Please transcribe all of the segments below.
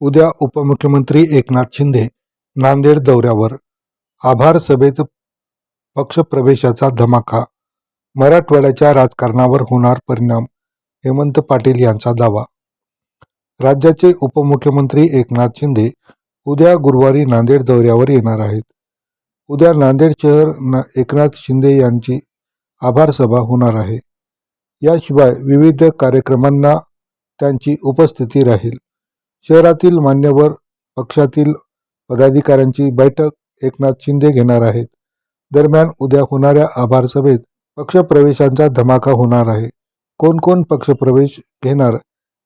उद्या उपमुख्यमंत्री एकनाथ शिंदे नांदेड दौऱ्यावर. आभार सभेत पक्षप्रवेशाचा धमाका मराठवाड्याच्या राजकारणावर होणार परिणाम हेमंत पाटील यांचा दावा. राज्याचे उपमुख्यमंत्री एकनाथ शिंदे उद्या गुरुवारी नांदेड दौऱ्यावर येणार आहेत. उद्या नांदेड शहर ना एकनाथ शिंदे यांची आभार सभा होणार आहे. याशिवाय विविध कार्यक्रमांना त्यांची उपस्थिती राहील. शहरातील मान्यवर पक्षातील पदाधिकाऱ्यांची बैठक एकनाथ शिंदे घेणार आहेत. दरम्यान उद्या होणाऱ्या आभार सभेत पक्षप्रवेशांचा धमाका होणार आहे. कोण कोण पक्षप्रवेश घेणार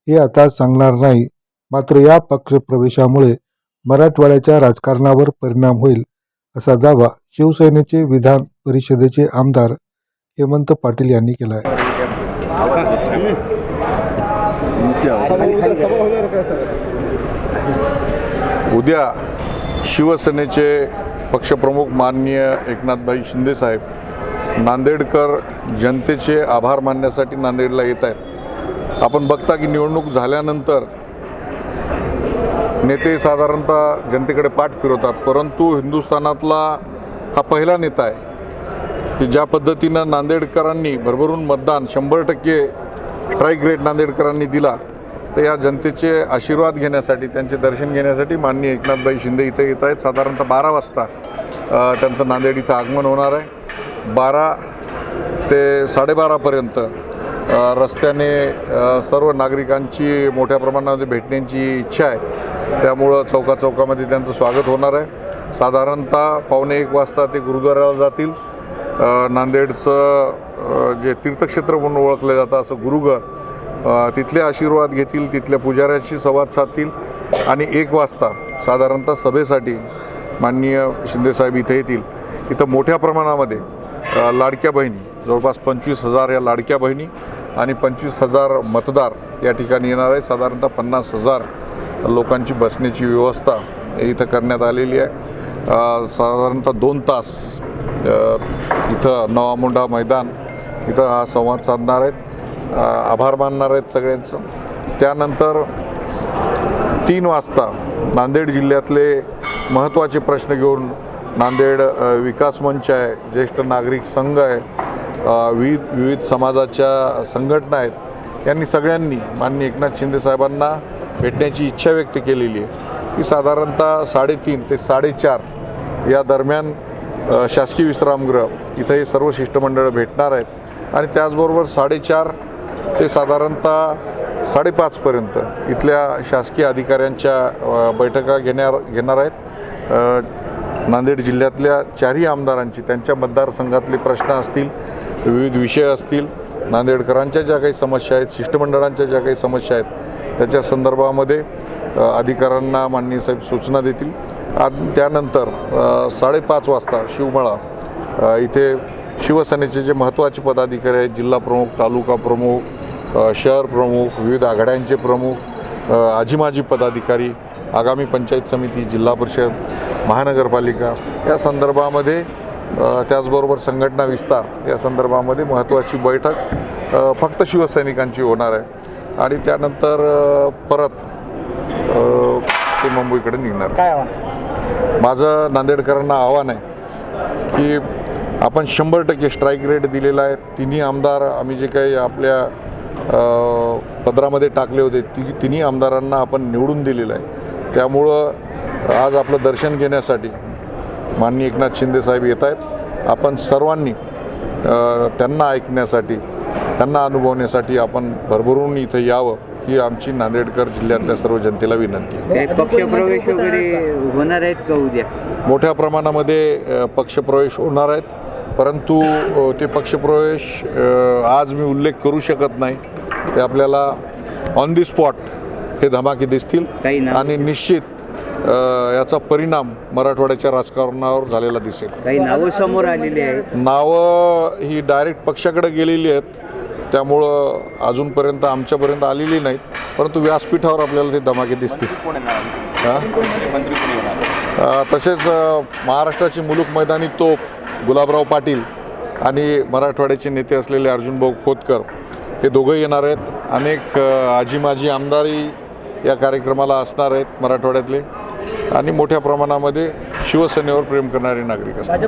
हे आता सांगणार नाही. मात्र या पक्षप्रवेशामुळे मराठवाड्याच्या राजकारणावर परिणाम होईल असा दावा शिवसेनेचे विधान परिषदेचे आमदार हेमंत पाटील यांनी केला आहे उद्या शिवसेनेचे पक्षप्रमुख माननीय एकनाथभाई शिंदेसाहेब नांदेडकर जनतेचे आभार मानण्यासाठी नांदेडला येत आहेत. आपण बघता की निवडणूक झाल्यानंतर नेते साधारणतः जनतेकडे पाठ फिरवतात परंतु हिंदुस्थानातला हा पहिला नेता आहे की ज्या पद्धतीनं नांदेडकरांनी भरभरून मतदान शंभर टक्के स्ट्राईक रेट नांदेडकरांनी दिला तर या जनतेचे आशीर्वाद घेण्यासाठी त्यांचे दर्शन घेण्यासाठी माननीय एकनाथभाई शिंदे इथं येत आहेत. साधारणतः बारा वाजता त्यांचं नांदेड इथं आगमन होणार आहे. बारा ते साडेबारापर्यंत रस्त्याने सर्व नागरिकांची मोठ्या प्रमाणामध्ये भेटण्याची इच्छा आहे. त्यामुळं चौका चौकामध्ये त्यांचं स्वागत होणार आहे. साधारणतः पावणे एक वाजता ते गुरुद्वाराला जातील. नांदेडचं जे तीर्थक्षेत्र म्हणून ओळखलं जातं असं गुरुघर तिथले आशीर्वाद घेतील तिथल्या पुजाऱ्याशी संवाद साधतील आणि एक वाजता साधारणतः सभेसाठी माननीय शिंदेसाहेब इथे येतील. इथं मोठ्या प्रमाणामध्ये लाडक्या बहिणी जवळपास पंचवीस हजार या लाडक्या बहिणी आणि पंचवीस हजार मतदार या ठिकाणी येणार आहे साधारणतः पन्नास हजार लोकांची बसण्याची व्यवस्था इथं करण्यात आलेली आहे. साधारणतः दोन तास इथं नवामुंडा मैदान इथं हा संवाद साधणार आहेत. आभार मानणार आहेत सगळ्यांचं. त्यानंतर तीन वाजता नांदेड जिल्ह्यातले महत्त्वाचे प्रश्न घेऊन नांदेड विकास मंच आहे ज्येष्ठ नागरिक संघ आहे विविध विविध समाजाच्या संघटना आहेत यांनी सगळ्यांनी माननीय एकनाथ शिंदेसाहेबांना भेटण्याची इच्छा व्यक्त केलेली आहे. की साधारणतः साडेतीन ते साडेचार या दरम्यान शासकीय विश्रामगृह इथं हे सर्व शिष्टमंडळ भेटणार आहेत. आणि त्याचबरोबर साडेचार ते साधारणतः साडेपाचपर्यंत इथल्या शासकीय अधिकाऱ्यांच्या बैठका घेणार घेणार आहेत. नांदेड जिल्ह्यातल्या चारही आमदारांची त्यांच्या मतदारसंघातले प्रश्न असतील विविध विषय असतील नांदेडकरांच्या ज्या काही समस्या आहेत शिष्टमंडळांच्या ज्या काही समस्या आहेत त्याच्या संदर्भामध्ये अधिकाऱ्यांना माननीय साहेब सूचना देतील. आणि त्यानंतर साडेपाच वाजता शिवमळा इथे शिवसेनेचे जे महत्त्वाचे पदाधिकारी आहेत जिल्हा प्रमुख तालुका प्रमुख शहर प्रमुख विविध आघाड्यांचे प्रमुख अ, आजी माजी पदाधिकारी आगामी पंचायत समिती जिल्हा परिषद महानगरपालिका या संदर्भामध्ये त्याचबरोबर संघटना विस्तार या संदर्भामध्ये महत्त्वाची बैठक फक्त शिवसैनिकांची होणार आहे. आणि त्यानंतर परत ते मुंबईकडे निघणार काय आव्हान? माझं नांदेडकरांना आव्हान आहे की आपण शंभर टक्के स्ट्राईक रेट दिलेला आहे. तिन्ही आमदार आम्ही जे काही आपल्या पदरामध्ये टाकले होते. ती तिन्ही आमदारांना आपण निवडून दिलेलं आहे. त्यामुळं आज आपलं दर्शन घेण्यासाठी माननीय एकनाथ शिंदे साहेब येत आहेत. आपण सर्वांनी त्यांना ऐकण्यासाठी त्यांना अनुभवण्यासाठी आपण भरभरून इथं यावं ही आमची नांदेडकर जिल्ह्यातल्या सर्व जनतेला विनंती पक्षप्रवेश वगैरे होणार आहेत का उद्या? मोठ्या प्रमाणामध्ये पक्षप्रवेश होणार आहेत. परंतु ते पक्षप्रवेश आज मी उल्लेख करू शकत नाही. ते आपल्याला ऑन दी स्पॉट हे धमाके दिसतील. आणि निश्चित याचा परिणाम मराठवाड्याच्या राजकारणावर झालेला दिसेल. काही नावं समोर आलेली आहेत. नावं ही डायरेक्ट पक्षाकडे गेलेली आहेत. त्यामुळं अजूनपर्यंत आमच्यापर्यंत आलेली नाहीत. परंतु व्यासपीठावर आपल्याला ते धमाके दिसतील. हां? तसेच अ, माराष्ट्राची मुलूक मैदानी तोप गुलाबराव पाटील आणि मराठवाड्याचे नेते असलेले अर्जुनभाऊ खोतकर हे दोघं येणार आहेत. अनेक आजी माजी आमदारही या कार्यक्रमाला असणार आहेत मराठवाड्यातले. आणि मोठ्या प्रमाणामध्ये शिवसेनेवर प्रेम करणारे नागरिक असतात.